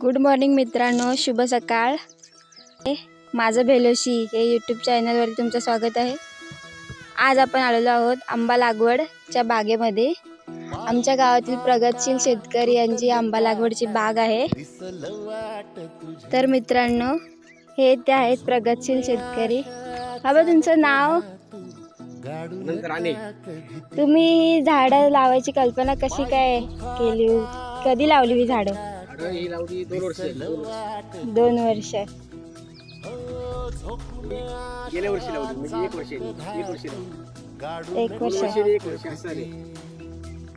Good morning मित्रांनो. शुभ सकाळ. हे माझं भेलोशी हे यूट्यूब चॅनलवरती तुमचं स्वागत आहे. आज आपण आलेलो आहोत आंबा लागवडच्या बागेमध्ये. आमच्या गावातील प्रगतशील शेतकरी यांची आंबा लागवडची बाग आहे. तर मित्रांनो हे ते आहेत प्रगतशील शेतकरी. बाबा तुमचं नाव? तुम्ही झाडं लावायची कल्पना कशी काय केली? कधी लावली ही झाडं? ही लावली दोन वर्ष. झाली, दोन वर्ष. दोन वर्ष गेल्या वर्षी लावली म्हणजे एक वर्ष एक वर्ष लावली एक दोन वर्ष वर्ष आणि एक वर्ष. असं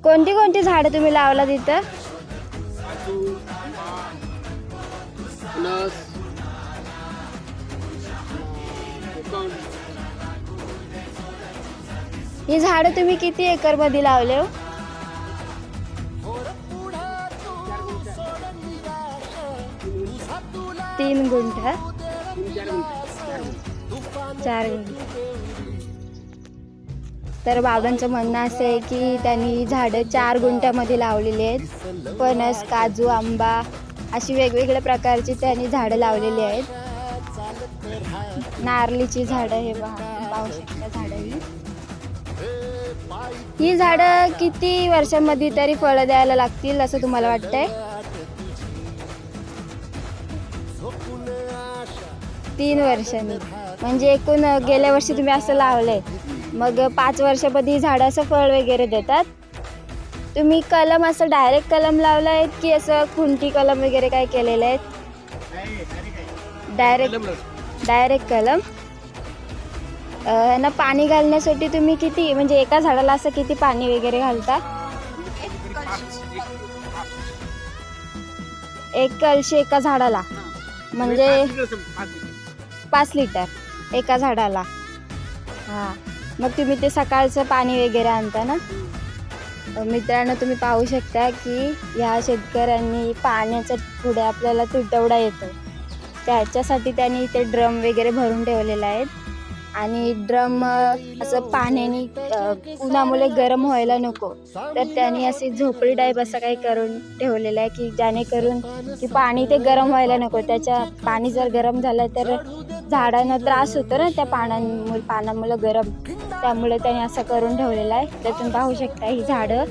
कोणती कोणती झाडं तुम्ही लावला तिथं? काजू आंबा फणस कोकम ही झाडं तुम्ही किती एकरमध्ये लावले हो? तीन गुंठ्या चार तर बाबांचं म्हणणं असं आहे की त्यांनी झाडं चार गुंठ्यामध्ये लावलेली आहेत. फणस काजू आंबा अशी वेगवेगळ्या प्रकारची त्यांनी झाडं लावलेली आहेत. नारळीची झाडं हे पहा पाहू शकता झाडं ही. ही झाडं किती वर्षांमध्ये तरी फळं द्यायला लागतील असं तुम्हाला वाटतंय? तीन वर्षांनी. म्हणजे एकूण गेल्या वर्षी तुम्ही असं लावलंय. मग पाच वर्षामध्ये ही झाडं असं फळ वगैरे देतात. तुम्ही कलम असं डायरेक्ट कलम लावलं आहेत की असं खुंटी कलम वगैरे काय केलेलं आहेत डायरेक्ट. डायरेक्ट कलम? यांना पाणी घालण्यासाठी तुम्ही किती म्हणजे एका झाडाला असं किती पाणी वगैरे घालता? एक कलशी एका झाडाला. म्हणजे पाच लिटर एका झाडाला. हां. मग तुम्ही ते सकाळचं पाणी वगैरे आणता ना? मित्रांनो तुम्ही पाहू शकता की ह्या शेतकऱ्यांनी पाण्याचा पुढे आपल्याला तुटवडा येतो. त्याच्यासाठी त्यांनी ते ड्रम वगैरे भरून ठेवलेले आहेत. आणि ड्रम असं पाण्याने उन्हामुळे गरम व्हायला नको. तर त्यांनी अशी झोपडी टाईप असं काही करून ठेवलेलं आहे की जेणेकरून की पाणी ते गरम व्हायला नको. त्याच्या पाणी जर गरम झालं तर झाडांना त्रास होतो ना त्या पानांमुळे पानामुळे गरम. त्यामुळे त्यांनी असं करून ठेवलेलं आहे. त्यातून पाहू शकता ही झाडं.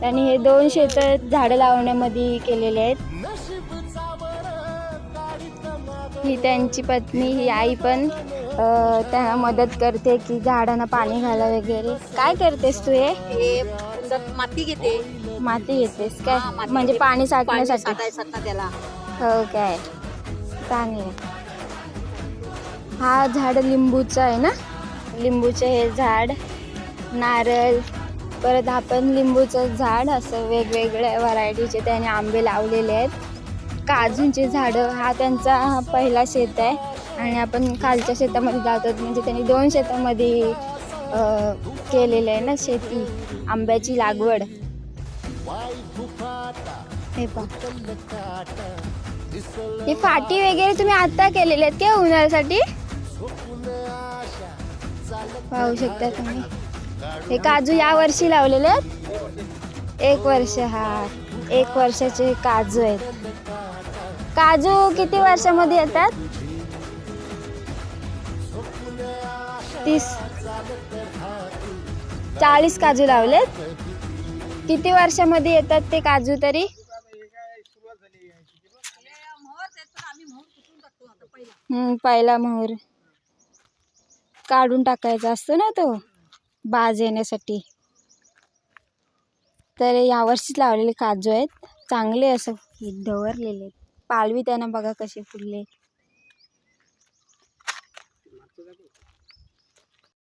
त्यांनी हे दोन शेतं झाडं लावण्यामध्ये केलेले आहेत. ही त्यांची पत्नी ही आई पण त्यांना मदत करते की झाडांना पाणी घाला वगैरे. काय करतेस तू हे? माती घेते. माती घेतेस काय? म्हणजे. पाणी साठण्यासाठी. त्याला. हो काय. चांगलं. हा झाड लिंबूचं आहे ना? लिंबूचं हे झाड नारळ परत आपण लिंबूचं झाड असं वेगवेगळ्या व्हरायटीचे त्याने आंबे लावलेले आहेत. काजूंचे झाडं हा त्यांचा हा पहिला शेत आहे. आणि आपण खालच्या शेतामध्ये जातो म्हणजे त्यांनी दोन शेतामध्ये केलेलं आहे ना शेती आंब्याची लागवड. हे ही फाटी वगैरे तुम्ही आता केलेले आहेत का उन्हाळ्यासाठी? पाहू शकता तुम्ही. हे काजू या वर्षी लावलेले आहेत. एक वर्ष हा. एक वर्षाचे काजू आहेत. काजू किती वर्षामध्ये येतात? तीस. चाळीस काजू लावलेत. किती वर्षामध्ये येतात ते काजू तरी? पहिला मोहर. काढून टाकायचा असतो ना तो बाज येण्यासाठी. तर यावर्षीच लावलेले काजू आहेत. चांगले असं ढवरलेले पालवी त्यांना बघा कसे फुलले.